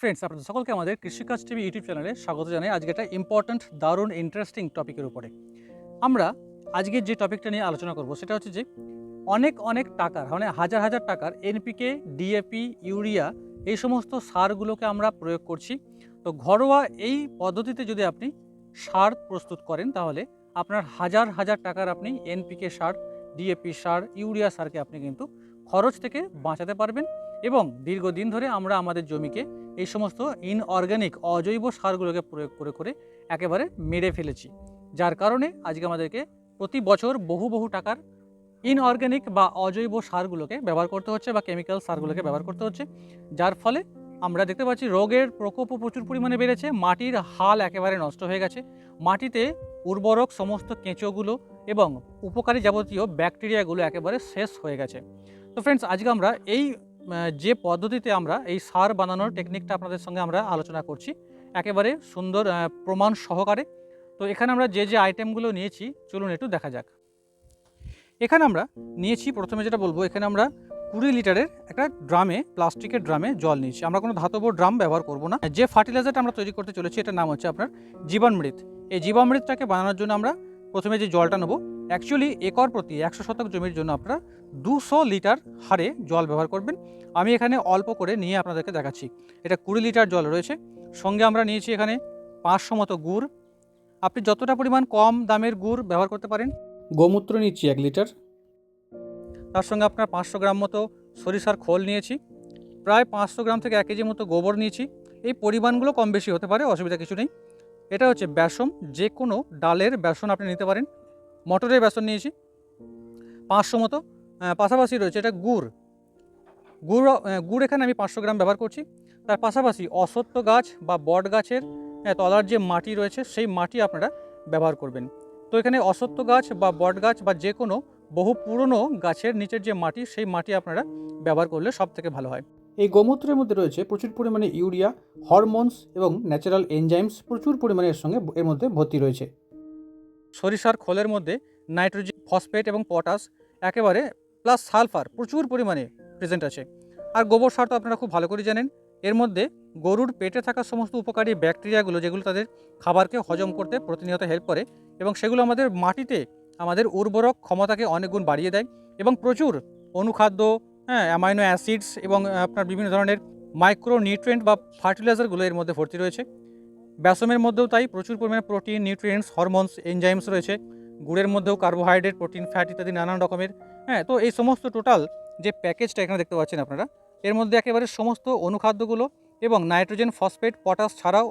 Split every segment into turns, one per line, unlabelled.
Friends আপনাদের সকলকে আমাদের কৃষিকাজ টিভি ইউটিউব চ্যানেলে স্বাগত জানাই। আজকে একটা ইম্পর্ট্যান্ট দারুণ ইন্টারেস্টিং টপিকের উপরে। আমরা আজকে যে টপিকটা নিয়ে আলোচনা করব, সেটা হচ্ছে যে অনেক অনেক টাকার মানে হাজার হাজার টাকার এনপিকে ডিএপি ইউরিয়া এই সমস্ত সারগুলোকে আমরা প্রয়োগ করছি। তো ঘরোয়া এই পদ্ধতিতে যদি আপনি সার প্রস্তুত করেন, তাহলে আপনার হাজার হাজার টাকার আপনি এনপিকে সার ডিএপি সার, ইউরিয়া সারকে আপনি কিন্তু খরচ থেকে বাঁচাতে পারবেন এবং দীর্ঘদিন ধরে আমরা আমাদের জমিকে এই সমস্ত ইনঅর্গ্যানিক অজৈব সারগুলোকে প্রয়োগ করে করে একেবারে মেরে ফেলেছি। যার কারণে আজকে আমাদেরকে প্রতি বছর বহু বহু টাকার ইনঅর্গ্যানিক বা অজৈব সারগুলোকে ব্যবহার করতে হচ্ছে বা কেমিক্যাল সারগুলোকে ব্যবহার করতে হচ্ছে। যার ফলে আমরা দেখতে পাচ্ছি রোগের প্রকোপও প্রচুর পরিমাণে বেড়েছে, মাটির হাল একেবারে নষ্ট হয়ে গেছে। মাটিতে উর্বরক সমস্ত কেঁচোগুলো এবং উপকারী যাবতীয় ব্যাকটেরিয়াগুলো একেবারে শেষ হয়ে গেছে। তো ফ্রেন্ডস আজকে আমরা এই যে পদ্ধতিতে আমরা এই সার বানানোর টেকনিকটা আপনাদের সঙ্গে আমরা আলোচনা করছি, একেবারে সুন্দর প্রমাণ সহকারে। তো এখানে আমরা যে যে আইটেমগুলো নিয়েছি, চলুন একটু দেখা যাক। এখানে আমরা নিয়েছি, প্রথমে যেটা বলব, এখানে আমরা কুড়ি লিটারের একটা ড্রামে, প্লাস্টিকের ড্রামে জল নিয়েছি। আমরা কোনো ধাতব ড্রাম ব্যবহার করব না। যে ফার্টিলাইজারটা আমরা তৈরি করতে চলেছি, এটার নাম হচ্ছে আপনার জীবামৃত। এই জীবামৃতটাকে বানানোর জন্য আমরা প্রথমে যে জলটা নেব অ্যাকচুয়ালি একর প্রতি একশো শতক জমির জন্য আপনারা দুশো লিটার হারে জল ব্যবহার করবেন। আমি এখানে অল্প করে নিয়ে আপনাদেরকে দেখাচ্ছি। এটা কুড়ি লিটার জল রয়েছে। সঙ্গে আমরা নিয়েছি এখানে পাঁচশো মতো গুড়। আপনি যতটা পরিমাণ কম দামের গুড় ব্যবহার করতে পারেন। গোমূত্র নিচ্ছি এক লিটার। তার সঙ্গে আপনার পাঁচশো গ্রাম মতো সরিষার খোল নিয়েছি। প্রায় পাঁচশো গ্রাম থেকে এক কেজি মতো গোবর নিয়েছি। এই পরিমাণগুলো কম বেশি হতে পারে অসুবিধা কিছু নেই। এটা হচ্ছে বেসন। যে কোনো ডালের বেসন আপনি নিতে পারেন। মটরের বেসন নিয়েছি। পাঁচশো মতো। পাশাপাশি রয়েছে এটা গুড়। গুড় গুড় এখানে আমি পাঁচশো গ্রাম ব্যবহার করছি। তার পাশাপাশি অসত্য গাছ বা বট গাছের তলার যে মাটি রয়েছে সেই মাটি আপনারা ব্যবহার করবেন। তো এখানে অসত্য গাছ বা বট গাছ বা যে কোনো বহু পুরনো গাছের নিচের যে মাটি সেই মাটি আপনারা ব্যবহার করলে সব থেকে ভালো হয়। এই গোমূত্রের মধ্যে রয়েছে প্রচুর পরিমাণে ইউরিয়া হরমোনস এবং ন্যাচারাল এনজাইমস প্রচুর পরিমাণে এর সঙ্গে এর মধ্যে ভর্তি রয়েছে। সরিষার খোলের মধ্যে নাইট্রোজেন ফসফেট এবং পটাশ একেবারে প্লাস সালফার প্রচুর পরিমাণে প্রেজেন্ট আছে। আর গোবর সার তো আপনারা খুব ভালো করে জানেন। এর মধ্যে গরুর পেটে থাকা সমস্ত উপকারী ব্যাকটেরিয়াগুলো যেগুলো তাদের খাবারকে হজম করতে প্রতিনিয়ত হেল্প করে এবং সেগুলো আমাদের মাটিতে আমাদের উর্বরক ক্ষমতাকে অনেক গুণ বাড়িয়ে দেয় এবং প্রচুর অনুখাদ্য হ্যাঁ অ্যামাইনো অ্যাসিডস এবং আপনার বিভিন্ন ধরনের মাইক্রো নিউট্রিয়েন্ট বা ফার্টিলাইজারগুলো এর মধ্যে ভর্তি রয়েছে। ব্যাসমের মধ্যেও তাই প্রচুর পরিমাণে প্রোটিন নিউট্রিয়েন্টস হরমোনস এনজাইমস রয়েছে। গুড়ের মধ্যেও কার্বোহাইড্রেট প্রোটিন ফ্যাট ইত্যাদি নানান রকমের হ্যাঁ তো এই সমস্ত টোটাল যে প্যাকেজটা এখানে দেখতে পাচ্ছেন আপনারা, এর মধ্যে একেবারে সমস্ত অনুখাদ্যগুলো এবং নাইট্রোজেন ফসফেট পটাশ ছাড়াও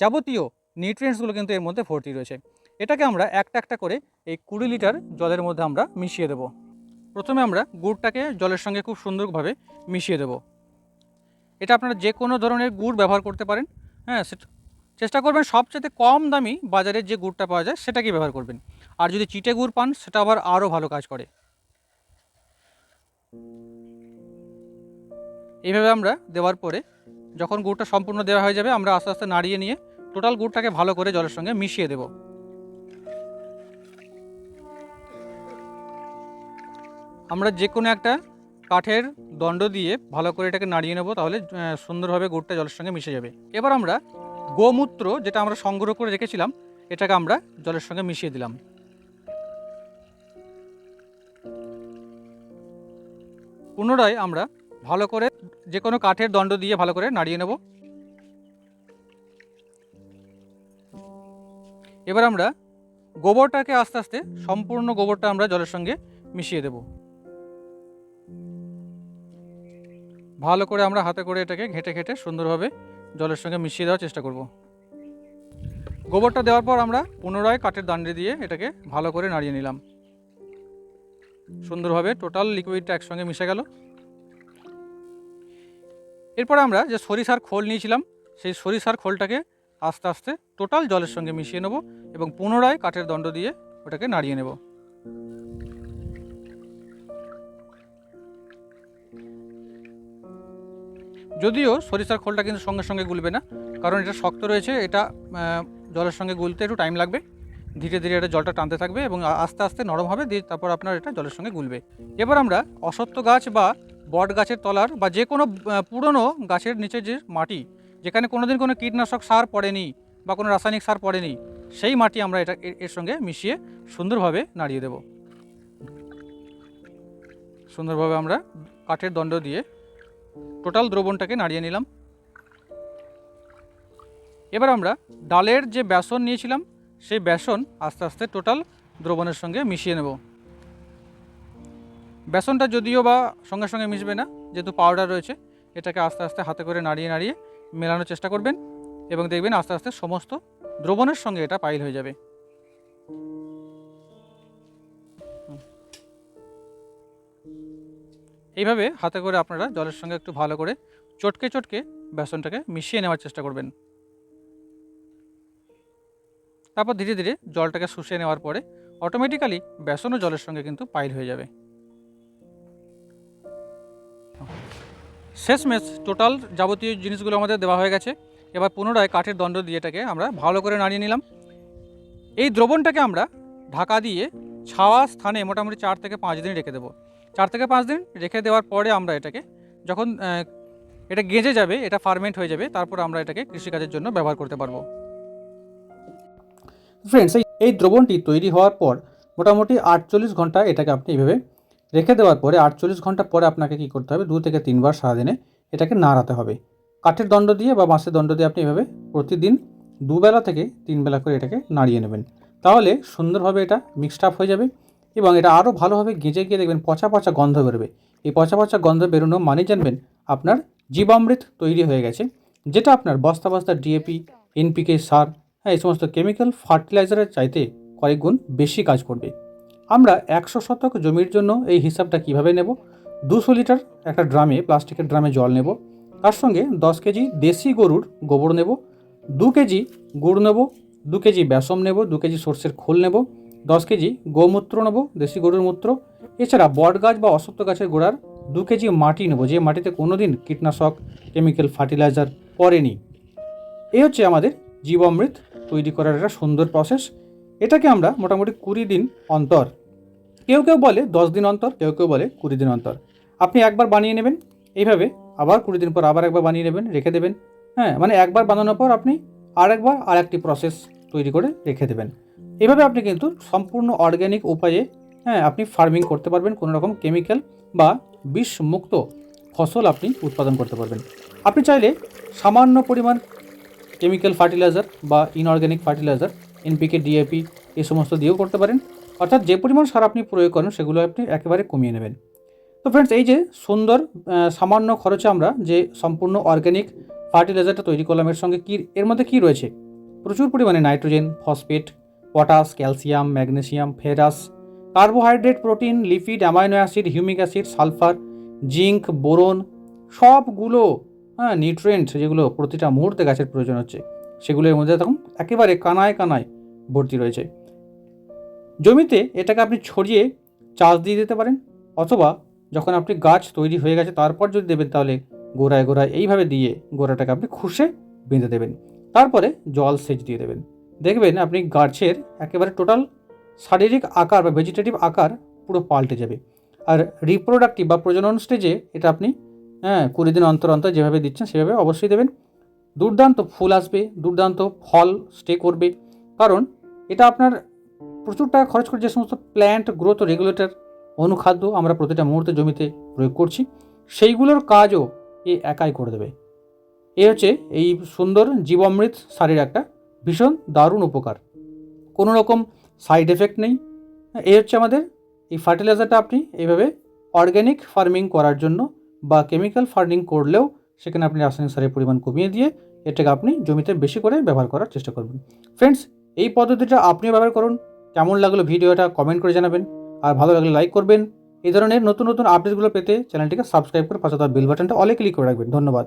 যাবতীয় নিউট্রিয়েন্টসগুলো কিন্তু এর মধ্যে ভর্তি রয়েছে। এটাকে আমরা একটা একটা করে এই কুড়ি লিটার জলের মধ্যে আমরা মিশিয়ে দেব। প্রথমে আমরা গুড়টাকে জলের সঙ্গে খুব সুন্দরভাবে মিশিয়ে দেব। এটা আপনারা যে কোনো ধরনের গুড় ব্যবহার করতে পারেন। হ্যাঁ চেষ্টা করবেন সবচেয়ে কম দামি বাজারের যে গুড়টা পাওয়া যায় সেটাকে ব্যবহার করবেন। আর যদি চিটে গুড় পান, সেটা আবার আরও ভালো কাজ করে। এইভাবে আমরা দেওয়ার পরে যখন গুড়টা সম্পূর্ণ দেওয়া হয়ে যাবে, আমরা আস্তে আস্তে নাড়িয়ে নিয়ে টোটাল গুড়টাকে ভালো করে জলের সঙ্গে মিশিয়ে দেব। আমরা যে কোনো একটা কাঠের দণ্ড দিয়ে ভালো করে এটাকে নাড়িয়ে নেব, তাহলে সুন্দরভাবে গুড়টা জলের সঙ্গে মিশে যাবে। এবার আমরা গোমূত্র যেটা আমরা সংগ্রহ করে রেখেছিলাম, এটাকে আমরা জলের সঙ্গে মিশিয়ে দিলাম। পুনরায় আমরা ভালো করে যে কোনো কাঠের দণ্ড দিয়ে ভালো করে নাড়িয়ে নেব। এবার আমরা গোবরটাকে আস্তে আস্তে, সম্পূর্ণ গোবরটা আমরা জলের সঙ্গে মিশিয়ে দেব। ভালো করে আমরা হাতে করে এটাকে ঘেঁটে ঘেঁটে সুন্দরভাবে জলের সঙ্গে মিশিয়ে দেওয়ার চেষ্টা করব। গোবরটা দেওয়ার পর আমরা পুনরায় কাঠের দান্ডে দিয়ে এটাকে ভালো করে নাড়িয়ে নিলাম। সুন্দরভাবে টোটাল লিকুইডটা একসঙ্গে মিশে গেল। এরপর আমরা যে সরিষার খোল নিয়েছিলাম, সেই সরিষার খোলটাকে আস্তে আস্তে টোটাল জলের সঙ্গে মিশিয়ে নেব এবং পুনরায় কাঠের দণ্ড দিয়ে ওটাকে নাড়িয়ে নেব। যদিও সরিষার খোলটা কিন্তু সঙ্গে সঙ্গে গুলবে না, কারণ এটা শক্ত রয়েছে, এটা জলের সঙ্গে গুলতে একটু টাইম লাগবে। ধীরে ধীরে এটা জলটা টানতে থাকবে এবং আস্তে আস্তে নরম হবে, দিয়ে তারপর আপনার এটা জলের সঙ্গে গুলবে। এবার আমরা অসত্য গাছ বা বট গাছের তলার বা যে কোনো পুরনো গাছের নিচে যে মাটি, যেখানে কোনোদিন কোনো কীটনাশক সার পড়েনি বা কোনো রাসায়নিক সার পড়েনি, সেই মাটি আমরা এটা এর সঙ্গে মিশিয়ে সুন্দরভাবে নাড়িয়ে দেব। সুন্দরভাবে আমরা কাঠের দণ্ড দিয়ে টোটাল দ্রবণটাকে নাড়িয়ে নিলাম। এবার আমরা ডালের যে বেসন নিয়েছিলাম সেই বেসন আস্তে আস্তে টোটাল দ্রবণের সঙ্গে মিশিয়ে নেব। বেসনটা যদিও বা সঙ্গে সঙ্গে মিশবে না, যেহেতু পাউডার রয়েছে, এটাকে আস্তে আস্তে হাতে করে নাড়িয়ে নাড়িয়ে মেলানোর চেষ্টা করবেন এবং দেখবেন আস্তে আস্তে সমস্ত দ্রবণের সঙ্গে এটা পাইল হয়ে যাবে। এইভাবে হাতে করে আপনারা জলের সঙ্গে একটু ভালো করে চটকে চটকে বেসনটাকে মিশিয়ে নেওয়ার চেষ্টা করবেন। তারপর ধীরে ধীরে জলটাকে শুষিয়ে নেওয়ার পরে অটোমেটিক্যালি বেসনও জলের সঙ্গে কিন্তু পাইল হয়ে যাবে। শেষমেশ টোটাল যাবতীয় জিনিসগুলো আমাদের দেওয়া হয়ে গেছে। এবার পুনরায় কাঠের দণ্ড দিয়ে এটাকে আমরা ভালো করে নাড়িয়ে নিলাম। এই দ্রবণটাকে আমরা ঢাকা দিয়ে ছাওয়া স্থানে মোটামুটি চার থেকে পাঁচ দিন রেখে দেবো। চার থেকে পাঁচ দিন রেখে দেওয়ার পরে আমরা এটাকে যখন এটা গেঁজে যাবে, এটা ফার্মেন্ট হয়ে যাবে, তারপর আমরা এটাকে কৃষিকাজের জন্য ব্যবহার করতে পারব। ফ্রেন্ডস এই এই দ্রবণটি তৈরি হওয়ার পর মোটামুটি আটচল্লিশ ঘণ্টা এটাকে আপনি এইভাবে রেখে দেওয়ার পরে আটচল্লিশ ঘণ্টা পরে আপনাকে কী করতে হবে? দু থেকে তিনবার সারাদিনে এটাকে নাড়াতে হবে। কাঠের দণ্ড দিয়ে বা বাঁশের দণ্ড দিয়ে আপনি এভাবে প্রতিদিন দুবেলা থেকে তিন বেলা করে এটাকে নাড়িয়ে নেবেন। তাহলে সুন্দরভাবে এটা মিক্সড আপ হয়ে যাবে এবং এটা আরও ভালোভাবে গেঁজে গিয়ে দেখবেন পচা পচা গন্ধ বেরোবে। এই পচা পচা গন্ধ বেরোনো মানে জানবেন আপনার জীবামৃত তৈরি হয়ে গেছে, যেটা আপনার বস্তা বস্তা ডিএপি এনপিকে সার হ্যাঁ এই সমস্ত কেমিক্যাল ফার্টিলাইজারের চাইতে কয়েক গুণ বেশি কাজ করবে। আমরা একশো শতক জমির জন্য এই হিসাবটা কীভাবে নেব? দুশো লিটার একটা ড্রামে, প্লাস্টিকের ড্রামে জল নেব। তার সঙ্গে দশ কেজি দেশি গরুর গোবর নেব। দু কেজি গুড় নেব, দু কেজি বেসম নেব, দু কেজি সর্ষের খোল নেব, দশ কেজি গোমূত্র নেব, দেশি গরুর মূত্র। এছাড়া বট গাছ বা অসত্য গাছের গোড়ার দু কেজি মাটি নেব, যে মাটিতে কোনোদিন কীটনাশক কেমিক্যাল ফার্টিলাইজার পড়েনি। এই হচ্ছে আমাদের জীবামৃত তৈরি করার একটা সুন্দর প্রসেস এটাকে আমরা মোটামুটি কুড়ি দিন অন্তর। কেউ কেউ বলে দশ দিন অন্তর, কেউ কেউ বলে কুড়ি দিন অন্তর। আপনি একবার বানিয়ে নেবেন, এইভাবে আবার কুড়ি দিন পর আবার একবার বানিয়ে নেবেন, রেখে দেবেন। হ্যাঁ মানে একবার বানানোর পর আপনি আর একবার আর একটি প্রসেস তৈরি করে রেখে দেবেন। এভাবে আপনি কিন্তু সম্পূর্ণ অর্গ্যানিক উপায়ে হ্যাঁ আপনি ফার্মিং করতে পারবেন। কোনো রকম কেমিক্যাল বা বিষ মুক্ত ফসল আপনি উৎপাদন করতে পারবেন। আপনি চাইলে সামান্য পরিমাণ কেমিক্যাল ফার্টিলাইজার বা ইনঅর্গ্যানিক ফার্টিলাইজার এনপিকে ডিএপি এই সমস্ত দিয়েও করতে পারেন। অর্থাৎ যে পরিমাণ সার আপনি প্রয়োগ করেন, সেগুলো আপনি একেবারে কমিয়ে নেবেন। তো ফ্রেন্ডস এই যে সুন্দর সামান্য খরচে আমরা যে সম্পূর্ণ অর্গ্যানিক ফার্টিলাইজারটা তৈরি করলাম, এর সঙ্গে কী, এর মধ্যে কী রয়েছে? প্রচুর পরিমাণে nitrogen phosphate potash calcium magnesium ferrous carbohydrate protein lipid amino acid humic acid sulphur zinc boron সবগুলো হ্যাঁ নিউট্রিয়েন্টস যেগুলো প্রতিটা মুহূর্তে গাছের প্রয়োজন হচ্ছে, সেগুলোর মধ্যে তখন একেবারে কানায় কানায় ভর্তি রয়েছে। জমিতে এটাকে আপনি ছড়িয়ে চাষ দিয়ে দিতে পারেন, অথবা যখন আপনি গাছ তৈরি হয়ে গেছে, তারপর যদি দেবেন, তাহলে গোড়ায় গোড়ায় এইভাবে দিয়ে গোড়াটাকে আপনি খুশে বেঁধে দেবেন। তারপরে জল সেচ দিয়ে দেবেন। দেখবেন আপনি গাছের একেবারে টোটাল শারীরিক আকার বা ভেজিটেটিভ আকার পুরো পাল্টে যাবে। আর রিপ্রোডাক্টিভ বা প্রজনন স্টেজে এটা আপনি হ্যাঁ কুড়ি দিন অন্তর অন্তর যেভাবে দিচ্ছেন সেভাবে অবশ্যই দেবেন। দুর্দান্ত ফুল আসবে, দুর্দান্ত ফল স্টে করবে। কারণ এটা আপনার প্রচুর টাকা খরচ করে যে সমস্ত প্ল্যান্ট গ্রোথ রেগুলেটর অনুখাদ্য আমরা প্রতিটা মুহূর্তে জমিতে প্রয়োগ করছি, সেইগুলোর কাজও এ একাই করে দেবে। এ হচ্ছে এই সুন্দর জীবামৃত সারের একটা ভীষণ দারুণ উপকার। কোনো রকম সাইড এফেক্ট নেই। এ হচ্ছে আমাদের এই ফার্টিলাইজারটা আপনি এভাবে অর্গ্যানিক ফার্মিং করার জন্য বা কেমিক্যাল ফার্মিং করলেও সেখানে আপনি রাসায়নিক সারের পরিমাণ কমিয়ে দিয়ে এটাকে আপনি জমিতে বেশি করে ব্যবহার করার চেষ্টা করবেন। ফ্রেন্ডস এই পদ্ধতিটা আপনিও ব্যবহার করুন। কেমন লাগল ভিডিওটা কমেন্ট করে জানাবেন। আর ভালো লাগলে লাইক করবেন। এই ধরনের নতুন নতুন আপডেটগুলো পেতে চ্যানেলটিকে সাবস্ক্রাইব করে পাশে তার বেল বাটনটা অলে ক্লিক করে রাখবেন। ধন্যবাদ।